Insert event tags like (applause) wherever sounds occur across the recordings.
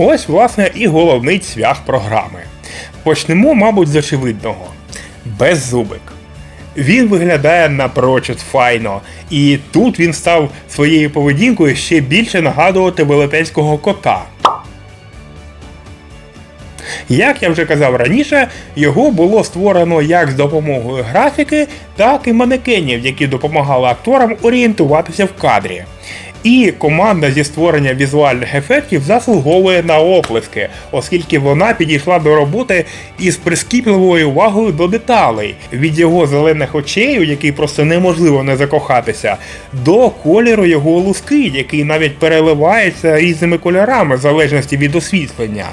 Ось, власне, і головний цвях програми. Почнемо, мабуть, з очевидного. Беззубик. Він виглядає напрочуд файно, і тут він став своєю поведінкою ще більше нагадувати велетенського кота. Як я вже казав раніше, його було створено як з допомогою графіки, так і манекенів, які допомагали акторам орієнтуватися в кадрі. І команда зі створення візуальних ефектів заслуговує на оплески, оскільки вона підійшла до роботи із прискіпливою увагою до деталей, від його зелених очей, у який просто неможливо не закохатися, до кольору його луски, який навіть переливається різними кольорами в залежності від освітлення.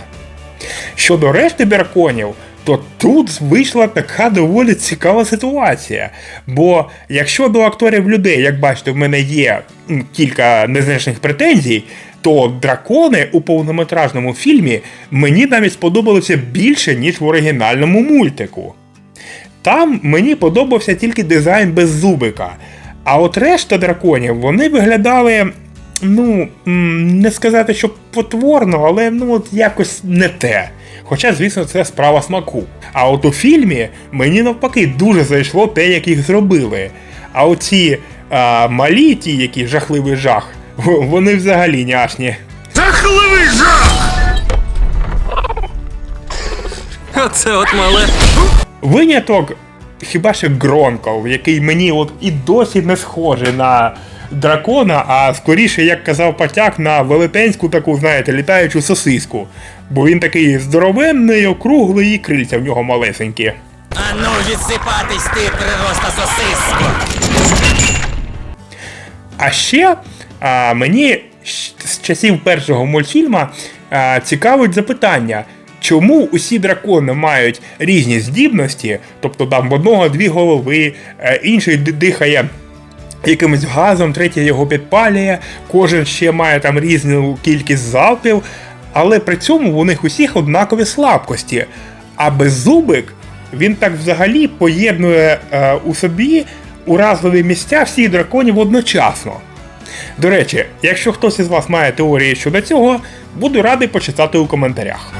Щодо решти драконів, то тут вийшла така доволі цікава ситуація. Бо якщо до акторів людей, як бачите, в мене є кілька незначних претензій, то дракони у повнометражному фільмі мені навіть сподобалися більше, ніж в оригінальному мультику. Там мені подобався тільки дизайн беззубика. А от решта драконів вони виглядали, ну, не сказати, що потворно, але ну от якось не те. Хоча, звісно, це справа смаку. А от у фільмі мені навпаки дуже зайшло те, як їх зробили. А оці а, малі, ті, які жахливий жах, (laughs) вони взагалі няшні. Жахливий жах! Оце от мале. Виняток хіба що Гронков, який мені от і досі не схожий на дракона, а скоріше, як казав Патяк, на велетенську таку, знаєте, літаючу сосиску. Бо він такий здоровенний, округлий і крильця в нього малесенькі. Ану відсипатись ти, прироста сосиско! А ще а, мені з часів першого мультфільма а, цікавить запитання. Чому усі дракони мають різні здібності, тобто там в одного дві голови, е, інший дихає якимось газом, третій його підпалює, кожен ще має там різну кількість залпів, але при цьому у них усіх однакові слабкості. А беззубик він так взагалі поєднує е, у собі уразливі місця всіх драконів одночасно. До речі, якщо хтось із вас має теорії щодо цього, буду радий почитати у коментарях.